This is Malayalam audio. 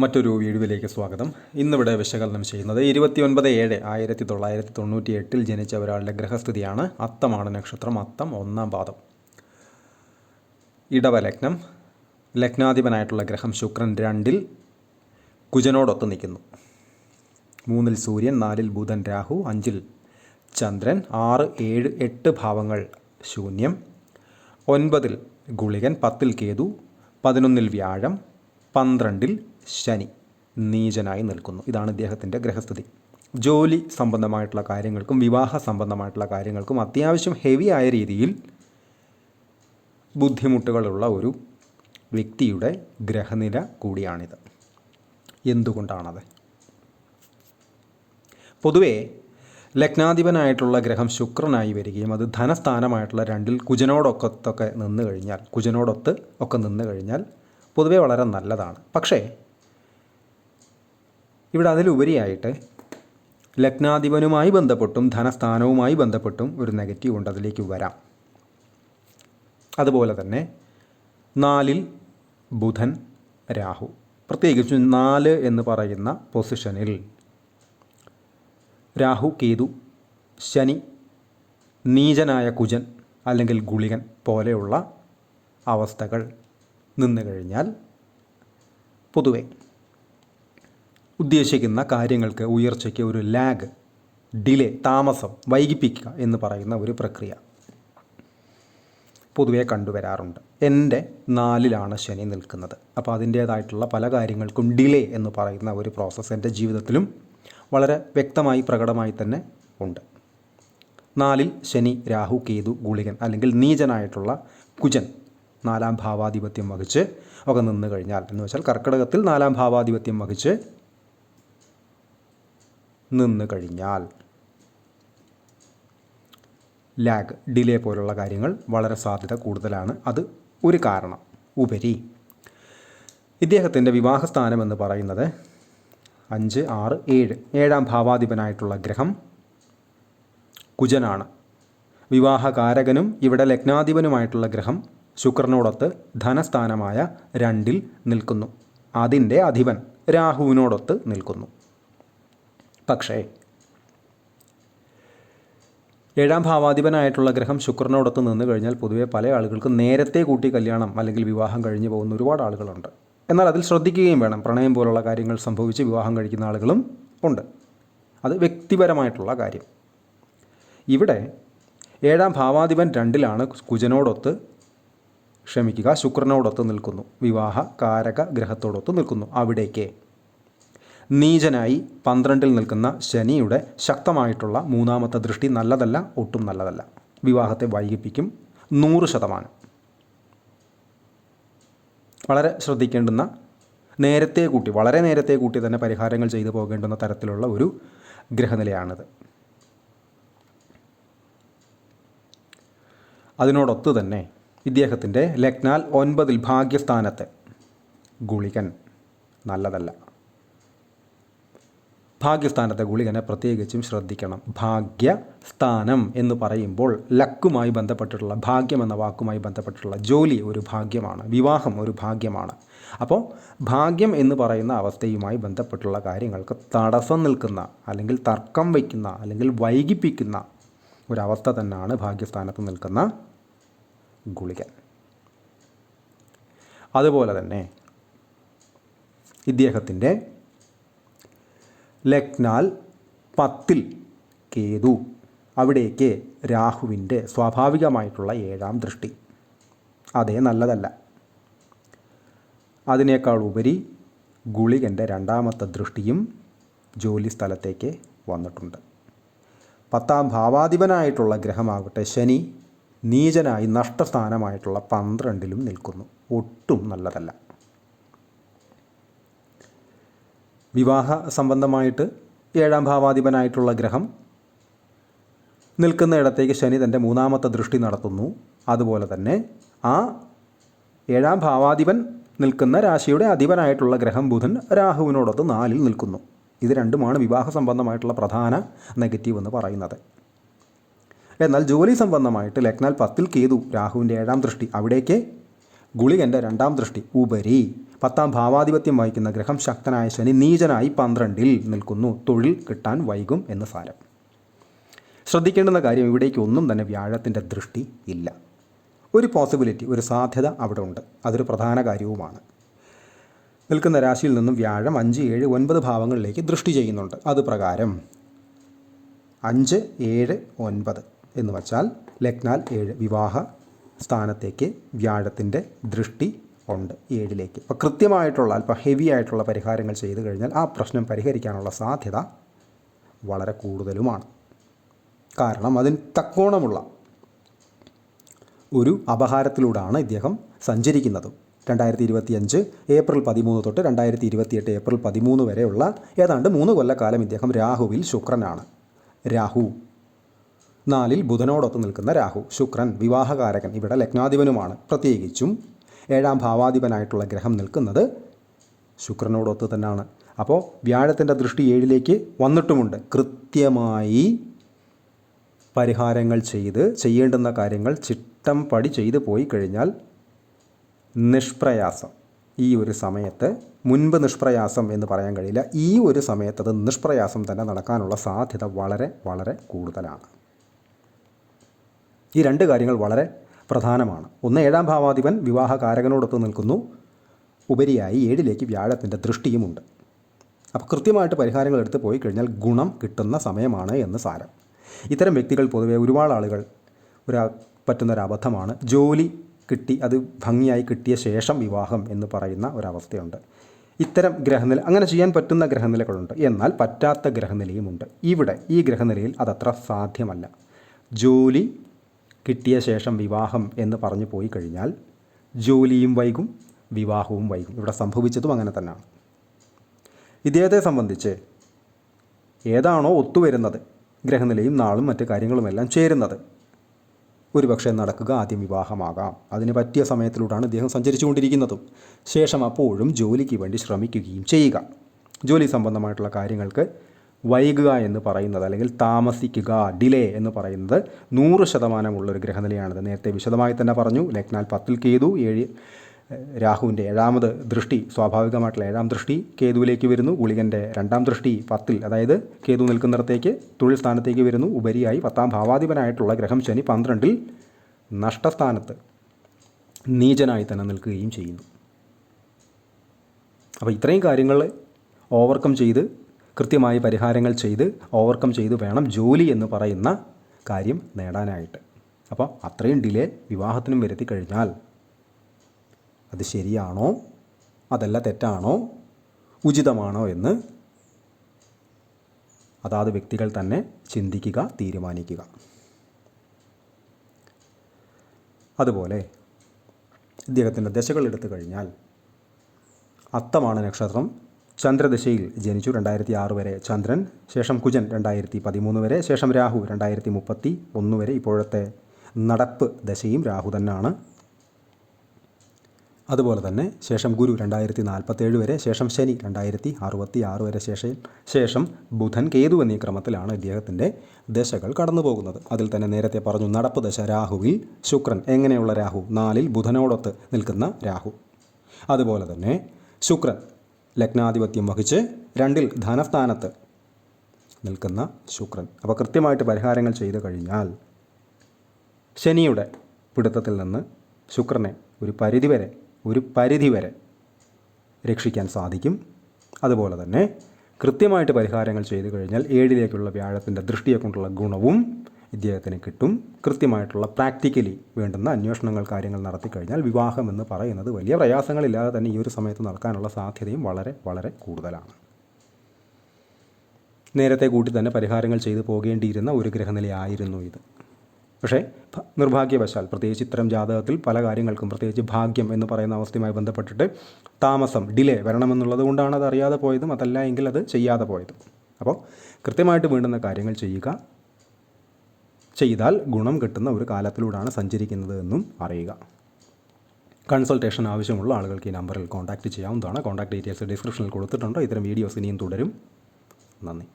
മറ്റൊരു വീഡിയോയിലേക്ക് സ്വാഗതം. ഇന്നിവിടെ വിശകലനം ചെയ്യുന്നത് ഇരുപത്തിയൊൻപത് ഏഴ് ആയിരത്തി തൊള്ളായിരത്തി തൊണ്ണൂറ്റി എട്ടിൽ ജനിച്ച ഒരാളുടെ ഗ്രഹസ്ഥിതിയാണ് അത്തമാണ് നക്ഷത്രം അത്തം ഒന്നാം പാദം. ഇടവലഗ്നം ലഗ്നാധിപനായിട്ടുള്ള ഗ്രഹം ശുക്രൻ രണ്ടിൽ കുജനോടൊത്ത് നിൽക്കുന്നു. മൂന്നിൽ സൂര്യൻ നാലിൽ ബുധൻ രാഹു അഞ്ചിൽ ചന്ദ്രൻ ആറ് ഏഴ് എട്ട് ഭാവങ്ങൾ ശൂന്യം ഒൻപതിൽ ഗുളികൻ പത്തിൽ കേതു പതിനൊന്നിൽ വ്യാഴം പന്ത്രണ്ടിൽ ശനി നീചനായി നിൽക്കുന്നു. ഇതാണ് ഇദ്ദേഹത്തിന്റെ ഗ്രഹസ്ഥിതി. ജോലി സംബന്ധമായിട്ടുള്ള കാര്യങ്ങൾക്കും വിവാഹ സംബന്ധമായിട്ടുള്ള കാര്യങ്ങൾക്കും അത്യാവശ്യം ഹെവി ആയ രീതിയിൽ ബുദ്ധിമുട്ടുകളുള്ള ഒരു വ്യക്തിയുടെ ഗ്രഹനില കൂടിയാണിത്. എന്തുകൊണ്ടാണത്? പൊതുവേ ലഗ്നാധിപനായിട്ടുള്ള ഗ്രഹം ശുക്രനായി വരികയും അത് ധനസ്ഥാനമായിട്ടുള്ള രണ്ടിൽ കുജനോടൊക്കത്തൊക്കെ നിന്ന് കഴിഞ്ഞാൽ കുജനോടൊത്ത് ഒക്കെ നിന്ന് കഴിഞ്ഞാൽ പൊതുവേ വളരെ നല്ലതാണ്. പക്ഷേ ഇവിടെ അതിലുപരിയായിട്ട് ലഗ്നാധിപനുമായി ബന്ധപ്പെട്ടും ധനസ്ഥാനവുമായി ബന്ധപ്പെട്ടും ഒരു നെഗറ്റീവ് ഉണ്ട്. അതിലേക്ക് വരാം. അതുപോലെ തന്നെ നാലിൽ ബുധൻ രാഹു. പ്രത്യേകിച്ചും നാല് എന്ന് പറയുന്ന പൊസിഷനിൽ രാഹു കേതു ശനി നീചനായ കുജൻ അല്ലെങ്കിൽ ഗുളികൻ പോലെയുള്ള അവസ്ഥകൾ നിന്നു കഴിഞ്ഞാൽ പൊതുവെ ഉദ്ദേശിക്കുന്ന കാര്യങ്ങൾക്ക് ഉയർച്ചയ്ക്ക് ഒരു ലാഗ് ഡിലേ താമസം വൈകിപ്പിക്കുക എന്ന് പറയുന്ന ഒരു പ്രക്രിയ പൊതുവെ കണ്ടുവരാറുണ്ട്. എന്റെ നാലിലാണ് ശനി നിൽക്കുന്നത്. അപ്പോൾ അതിന്റേതായിട്ടുള്ള പല കാര്യങ്ങൾക്കും ഡിലേ എന്ന് പറയുന്ന ഒരു പ്രോസസ്സ് എന്റെ ജീവിതത്തിലും വളരെ വ്യക്തമായി പ്രകടമായി തന്നെ ഉണ്ട്. നാലിൽ ശനി രാഹു കേതു ഗുളികൻ അല്ലെങ്കിൽ നീചനായിട്ടുള്ള കുജൻ നാലാം ഭാവാധിപത്യം വഹിച്ച് ഒക്കെ നിന്ന് കഴിഞ്ഞാൽ. എന്ന് വെച്ചാൽ കർക്കിടകത്തിൽ നാലാം ഭാവാധിപത്യം വഹിച്ച് നിന്ന് കഴിഞ്ഞാൽ ലാഗ് ഡിലേ പോലുള്ള കാര്യങ്ങൾ വളരെ സാധ്യത കൂടുതലാണ്. അത് ഒരു കാരണം. ഉപരി ഇദ്ദേഹത്തിന്റെ വിവാഹസ്ഥാനം എന്ന് പറയുന്നത് അഞ്ച് ആറ് ഏഴ് ഏഴാം ഭാവാധിപനായിട്ടുള്ള ഗ്രഹം കുജനാണ്. വിവാഹകാരകനും ഇവിടെ ലഗ്നാധിപനുമായിട്ടുള്ള ഗ്രഹം ശുക്രനോടൊത്ത് ധനസ്ഥാനമായ രണ്ടിൽ നിൽക്കുന്നു. അതിന്റെ അധിപൻ രാഹുവിനോടൊത്ത് നിൽക്കുന്നു. പക്ഷേ ഏഴാം ഭാവാധിപനായിട്ടുള്ള ഗ്രഹം ശുക്രനോടൊത്ത് നിന്ന് കഴിഞ്ഞാൽ പൊതുവേ പല ആളുകൾക്കും നേരത്തെ കൂട്ടി കല്യാണം അല്ലെങ്കിൽ വിവാഹം കഴിഞ്ഞു പോകുന്ന ഒരുപാട് ആളുകളുണ്ട്. എന്നാൽ അതിൽ ശ്രദ്ധിക്കുകയും വേണം. പ്രണയം പോലുള്ള കാര്യങ്ങൾ സംഭവിച്ച് വിവാഹം കഴിക്കുന്ന ആളുകളും ഉണ്ട്. അത് വ്യക്തിപരമായിട്ടുള്ള കാര്യം. ഇവിടെ ഏഴാം ഭാവാധിപൻ രണ്ടിലാണ് കുജനോടൊത്ത് ക്ഷമിക്കുക ശുക്രനോടൊത്ത് നിൽക്കുന്നു. വിവാഹ കാരക ഗ്രഹത്തോടൊത്ത് നിൽക്കുന്നു. അവിടേക്ക് നീചനായി പന്ത്രണ്ടിൽ നിൽക്കുന്ന ശനിയുടെ ശക്തമായിട്ടുള്ള മൂന്നാമത്തെ ദൃഷ്ടി നല്ലതല്ല ഒട്ടും നല്ലതല്ല. വിവാഹത്തെ വൈകിപ്പിക്കും നൂറ് ശതമാനം. വളരെ ശ്രദ്ധിക്കേണ്ടുന്ന നേരത്തെ കൂട്ടി വളരെ നേരത്തെ കൂട്ടി തന്നെ പരിഹാരങ്ങൾ ചെയ്തു പോകേണ്ടുന്ന തരത്തിലുള്ള ഒരു ഗ്രഹനിലയാണിത്. അതിനോടൊത്ത് തന്നെ ഇദ്ദേഹത്തിന്റെ ലഗ്നാൽ ഒൻപതിൽ ഭാഗ്യസ്ഥാനത്ത് ഗുളികൻ നല്ലതല്ല. ഭാഗ്യസ്ഥാനത്തെ ഗുളികനെ പ്രത്യേകിച്ചും ശ്രദ്ധിക്കണം. ഭാഗ്യസ്ഥാനം എന്ന് പറയുമ്പോൾ ലക്കുമായി ബന്ധപ്പെട്ടിട്ടുള്ള ഭാഗ്യം എന്ന വാക്കുമായി ബന്ധപ്പെട്ടിട്ടുള്ള ജോലി ഒരു ഭാഗ്യമാണ് വിവാഹം ഒരു ഭാഗ്യമാണ്. അപ്പോൾ ഭാഗ്യം എന്ന് പറയുന്ന അവസ്ഥയുമായി ബന്ധപ്പെട്ടുള്ള കാര്യങ്ങൾക്ക് തടസ്സം നിൽക്കുന്ന അല്ലെങ്കിൽ തർക്കം വയ്ക്കുന്ന അല്ലെങ്കിൽ വൈകിപ്പിക്കുന്ന ഒരവസ്ഥ തന്നെയാണ് ഭാഗ്യസ്ഥാനത്ത് നിൽക്കുന്ന ഗുളിക അതുപോലെ തന്നെ ഇദ്ദേഹത്തിന്റെ ലഗ്നാൽ പത്തിൽ കേതു. അവിടേക്ക് രാഹുവിന്റെ സ്വാഭാവികമായിട്ടുള്ള ഏഴാം ദൃഷ്ടി. അതേ നല്ലതല്ല. അതിനേക്കാൾ ഉപരി ഗുളികന്റെ രണ്ടാമത്തെ ദൃഷ്ടിയും ജോലി സ്ഥലത്തേക്ക് വന്നിട്ടുണ്ട്. പത്താം ഭാവാധിപനായിട്ടുള്ള ഗ്രഹമാകട്ടെ ശനി നീചനായി നഷ്ടസ്ഥാനമായിട്ടുള്ള പന്ത്രണ്ടിലും നിൽക്കുന്നു. ഒട്ടും നല്ലതല്ല. വിവാഹ സംബന്ധമായിട്ട് ഏഴാം ഭാവാധിപനായിട്ടുള്ള ഗ്രഹം നിൽക്കുന്ന ഇടത്തേക്ക് ശനി തന്റെ മൂന്നാമത്തെ ദൃഷ്ടി നടത്തുന്നു. അതുപോലെ തന്നെ ആ ഏഴാം ഭാവാധിപൻ നിൽക്കുന്ന രാശിയുടെ അധിപനായിട്ടുള്ള ഗ്രഹം ബുധൻ രാഹുവിനോടൊത്ത് നാലിൽ നിൽക്കുന്നു. ഇത് രണ്ടുമാണ് വിവാഹ സംബന്ധമായിട്ടുള്ള പ്രധാന നെഗറ്റീവ് എന്ന് പറയുന്നത്. എന്നാൽ ജോലി സംബന്ധമായിട്ട് ലഗ്നാൽ പത്തിൽ കേതു രാഹുവിന്റെ ഏഴാം ദൃഷ്ടി അവിടേക്ക് ഗുളികന്റെ രണ്ടാം ദൃഷ്ടി ഉപരി. പത്താം ഭാവാധിപത്യം വഹിക്കുന്ന ഗ്രഹം ശക്തനായ ശനി നീചനായി പന്ത്രണ്ടിൽ നിൽക്കുന്നു. തൊഴിൽ കിട്ടാൻ വൈകും എന്ന് സാരം. ശ്രദ്ധിക്കേണ്ടുന്ന കാര്യം ഇവിടേക്ക് ഒന്നും തന്നെ വ്യാഴത്തിന്റെ ദൃഷ്ടി ഇല്ല. ഒരു പോസിബിലിറ്റി ഒരു സാധ്യത അവിടെ ഉണ്ട്. അതൊരു പ്രധാന കാര്യവുമാണ്. നിൽക്കുന്ന രാശിയിൽ നിന്നും വ്യാഴം അഞ്ച് ഏഴ് ഒൻപത് ഭാവങ്ങളിലേക്ക് ദൃഷ്ടി ചെയ്യുന്നുണ്ട്. അത് പ്രകാരം അഞ്ച് ഏഴ് ഒൻപത് എന്ന് വച്ചാൽ ലഗ്നാൽ ഏഴ് വിവാഹ സ്ഥാനത്തേക്ക് വ്യാഴത്തിന്റെ ദൃഷ്ടി ഉണ്ട് ഏഴിലേക്ക്. അപ്പോൾ കൃത്യമായിട്ടുള്ള അല്പം ഹെവി ആയിട്ടുള്ള പരിഹാരങ്ങൾ ചെയ്തു കഴിഞ്ഞാൽ ആ പ്രശ്നം പരിഹരിക്കാനുള്ള സാധ്യത വളരെ കൂടുതലുമാണ്. കാരണം അതിന് തക്കോണമുള്ള ഒരു അപഹാരത്തിലൂടെയാണ് ഇദ്ദേഹം സഞ്ചരിക്കുന്നത്. രണ്ടായിരത്തി ഇരുപത്തിയഞ്ച് ഏപ്രിൽ പതിമൂന്ന് തൊട്ട് രണ്ടായിരത്തി ഇരുപത്തിയെട്ട് ഏപ്രിൽ പതിമൂന്ന് വരെയുള്ള ഏതാണ്ട് മൂന്ന് കൊല്ലക്കാലം ഇദ്ദേഹം രാഹുവിൽ ശുക്രനാണ്. രാഹു നാലിൽ ബുധനോടൊത്ത് നിൽക്കുന്ന രാഹു ശുക്രൻ വിവാഹകാരകൻ ഇവിടെ ലഗ്നാധിപനുമാണ്. പ്രത്യേകിച്ചും ഏഴാം ഭാവാധിപനായിട്ടുള്ള ഗ്രഹം നിൽക്കുന്നത് ശുക്രനോടൊത്ത് തന്നെയാണ്. അപ്പോൾ വ്യാഴത്തിന്റെ ദൃഷ്ടി ഏഴിലേക്ക് വന്നിട്ടുമുണ്ട്. കൃത്യമായി പരിഹാരങ്ങൾ ചെയ്ത് ചെയ്യേണ്ടുന്ന കാര്യങ്ങൾ ചിട്ടം പടി ചെയ്തു പോയി കഴിഞ്ഞാൽ നിഷ്പ്രയാസം. ഈ ഒരു സമയത്ത് മുൻപ് നിഷ്പ്രയാസം എന്ന് പറയാൻ കഴിയില്ല. ഈ ഒരു സമയത്ത് അത് നിഷ്പ്രയാസം തന്നെ നടക്കാനുള്ള സാധ്യത വളരെ വളരെ കൂടുതലാണ്. ഈ രണ്ട് കാര്യങ്ങൾ വളരെ പ്രധാനമാണ്. ഒന്ന് ഏഴാം ഭാവാധിപൻ വിവാഹകാരകനോടൊത്ത് നിൽക്കുന്നു. ഉപരിയായി ഏഴിലേക്ക് വ്യാഴത്തിന്റെ ദൃഷ്ടിയുമുണ്ട്. അപ്പോൾ കൃത്യമായിട്ട് പരിഹാരങ്ങൾ എടുത്ത് പോയി കഴിഞ്ഞാൽ ഗുണം കിട്ടുന്ന സമയമാണ് എന്ന് സാരം. ഇത്തരം വ്യക്തികൾ പൊതുവേ ഒരുപാട് ആളുകൾ ഒരു അബദ്ധമാണ്. ജോലി കിട്ടി അത് ഭംഗിയായി കിട്ടിയ ശേഷം വിവാഹം എന്ന് പറയുന്ന ഒരവസ്ഥയുണ്ട്. ഇത്തരം ഗ്രഹനില അങ്ങനെ ചെയ്യാൻ പറ്റുന്ന ഗ്രഹനിലകളുണ്ട്. എന്നാൽ പറ്റാത്ത ഗ്രഹനിലയുമുണ്ട്. ഇവിടെ ഈ ഗ്രഹനിലയിൽ അതത്ര സാധ്യമല്ല. ജോലി കിട്ടിയ ശേഷം വിവാഹം എന്ന് പറഞ്ഞു പോയി കഴിഞ്ഞാൽ ജോലിയും വൈകും വിവാഹവും വൈകും. ഇവിടെ സംഭവിച്ചതും അങ്ങനെ തന്നെയാണ്. ഇദ്ദേഹത്തെ സംബന്ധിച്ച് ഏതാണോ ഒത്തുവരുന്നത് ഗ്രഹനിലയും നാളും മറ്റു കാര്യങ്ങളുമെല്ലാം ചേരുന്നത്. ഒരുപക്ഷെ നടക്കുക ആദ്യം വിവാഹമാകാം. അതിന് പറ്റിയ സമയത്തിലൂടെയാണ് ഇദ്ദേഹം സഞ്ചരിച്ചുകൊണ്ടിരിക്കുന്നതും. ശേഷം അപ്പോഴും ജോലിക്ക് വേണ്ടി ശ്രമിക്കുകയും ചെയ്യുക. ജോലി സംബന്ധമായിട്ടുള്ള കാര്യങ്ങൾക്ക് വൈകുക എന്ന് പറയുന്നത് അല്ലെങ്കിൽ താമസിക്കുക ഡിലേ എന്ന് പറയുന്നത് നൂറ് ശതമാനമുള്ളൊരു ഗ്രഹനിലയാണിത്. നേരത്തെ വിശദമായി തന്നെ പറഞ്ഞു ലഗ്നാൽ പത്തിൽ കേതു ഏഴ് രാഹുവിന്റെ ഏഴാമത് ദൃഷ്ടി സ്വാഭാവികമായിട്ടുള്ള ഏഴാം ദൃഷ്ടി കേതുവിലേക്ക് വരുന്നു ഗുളികന്റെ രണ്ടാം ദൃഷ്ടി പത്തിൽ അതായത് കേതു നിൽക്കുന്നിടത്തേക്ക് തൊഴിൽ സ്ഥാനത്തേക്ക് വരുന്നു ഉപരിയായി പത്താം ഭാവാധിപനായിട്ടുള്ള ഗ്രഹം ശനി പന്ത്രണ്ടിൽ നഷ്ടസ്ഥാനത്ത് നീചനായി തന്നെ നിൽക്കുകയും ചെയ്യുന്നു. അപ്പോൾ ഇത്രയും കാര്യങ്ങൾ ഓവർകം ചെയ്ത് കൃത്യമായി പരിഹാരങ്ങൾ ചെയ്ത് ഓവർകം ചെയ്ത് വേണം ജോലി എന്ന് പറയുന്ന കാര്യം നേടാനായിട്ട്. അപ്പോൾ അത്രയും ഡിലേ വിവാഹത്തിനും വരുത്തി കഴിഞ്ഞാൽ അത് ശരിയാണോ? അതല്ല തെറ്റാണോ? ഉചിതമാണോ എന്ന് അതാത് വ്യക്തികൾ തന്നെ ചിന്തിക്കുക തീരുമാനിക്കുക. അതുപോലെ ഇദ്ദേഹത്തിന്റെ ദശകൾ എടുത്തു കഴിഞ്ഞാൽ അത്തമാണ് നക്ഷത്രം ചന്ദ്രദശയിൽ ജനിച്ചു രണ്ടായിരത്തി ആറ് വരെ ചന്ദ്രൻ ശേഷം കുജൻ രണ്ടായിരത്തി പതിമൂന്ന് വരെ ശേഷം രാഹു രണ്ടായിരത്തി മുപ്പത്തി ഒന്ന് വരെ ഇപ്പോഴത്തെ നടപ്പ് ദശയും രാഹു തന്നെയാണ് അതുപോലെ തന്നെ ശേഷം ഗുരു രണ്ടായിരത്തി നാൽപ്പത്തേഴ് വരെ ശേഷം ശനി രണ്ടായിരത്തി അറുപത്തി ആറ് വരെ ശേഷം ശേഷം ബുധൻ കേതു എന്നീ ക്രമത്തിലാണ് ഇദ്ദേഹത്തിന്റെ ദശകൾ കടന്നു പോകുന്നത് അതിൽ തന്നെ നേരത്തെ പറഞ്ഞു നടപ്പ് ദശ രാഹുവിൽ ശുക്രൻ എങ്ങനെയുള്ള രാഹു? നാലിൽ ബുധനോടൊത്ത് നിൽക്കുന്ന രാഹു. അതുപോലെ തന്നെ ശുക്രൻ ലഗ്നാധിപത്യം വഹിച്ച് രണ്ടിൽ ധനസ്ഥാനത്ത് നിൽക്കുന്ന ശുക്രൻ. അപ്പോൾ കൃത്യമായിട്ട് പരിഹാരങ്ങൾ ചെയ്തു കഴിഞ്ഞാൽ ശനിയുടെ പിടുത്തത്തിൽ നിന്ന് ശുക്രനെ ഒരു പരിധിവരെ ഒരു പരിധിവരെ രക്ഷിക്കാൻ സാധിക്കും. അതുപോലെ തന്നെ കൃത്യമായിട്ട് പരിഹാരങ്ങൾ ചെയ്തു കഴിഞ്ഞാൽ ഏഴിലേക്കുള്ള വ്യാഴത്തിന്റെ ദൃഷ്ടിയെ കൊണ്ടുള്ള ഗുണവും ഇദ്ദേഹത്തിന് കിട്ടും. കൃത്യമായിട്ടുള്ള പ്രാക്ടിക്കലി വേണ്ടുന്ന അന്വേഷണങ്ങൾ കാര്യങ്ങൾ നടത്തി കഴിഞ്ഞാൽ വിവാഹം എന്ന് പറയുന്നത് വലിയ പ്രയാസങ്ങളില്ലാതെ തന്നെ ഈ ഒരു സമയത്ത് നടക്കാനുള്ള സാധ്യതയും വളരെ വളരെ കൂടുതലാണ്. നേരത്തെ കൂട്ടി തന്നെ പരിഹാരങ്ങൾ ചെയ്തു പോകേണ്ടിയിരുന്ന ഒരു ഗ്രഹനിലയായിരുന്നു ഇത്. പക്ഷേ നിർഭാഗ്യവശാൽ പ്രത്യേകിച്ച് ഇത്തരം ജാതകത്തിൽ പല കാര്യങ്ങൾക്കും പ്രത്യേകിച്ച് ഭാഗ്യം എന്ന് പറയുന്ന അവസ്ഥയുമായി ബന്ധപ്പെട്ടിട്ട് താമസം ഡിലേ വരണമെന്നുള്ളത് കൊണ്ടാണ് അത് അറിയാതെ പോയതും അതല്ല എങ്കിൽ അത് ചെയ്യാതെ പോയതും. അപ്പോൾ കൃത്യമായിട്ട് വേണ്ടുന്ന കാര്യങ്ങൾ ചെയ്യുക ചെയ്താൽ ഗുണം കിട്ടുന്ന ഒരു കാലത്തിലൂടെയാണ് സഞ്ചരിക്കുന്നത് എന്നും അറിയുക. കൺസൾട്ടേഷൻ ആവശ്യമുള്ള ആളുകൾക്ക് ഈ നമ്പറിൽ കോൺടാക്റ്റ് ചെയ്യാവുന്നതാണ്. കോൺടാക്ട് ഡീറ്റെയിൽസ് ഡിസ്ക്രിപ്ഷനിൽ കൊടുത്തിട്ടുണ്ട്. ഇത്തരം വീഡിയോസ് ഇനിയും തുടരും. നന്ദി.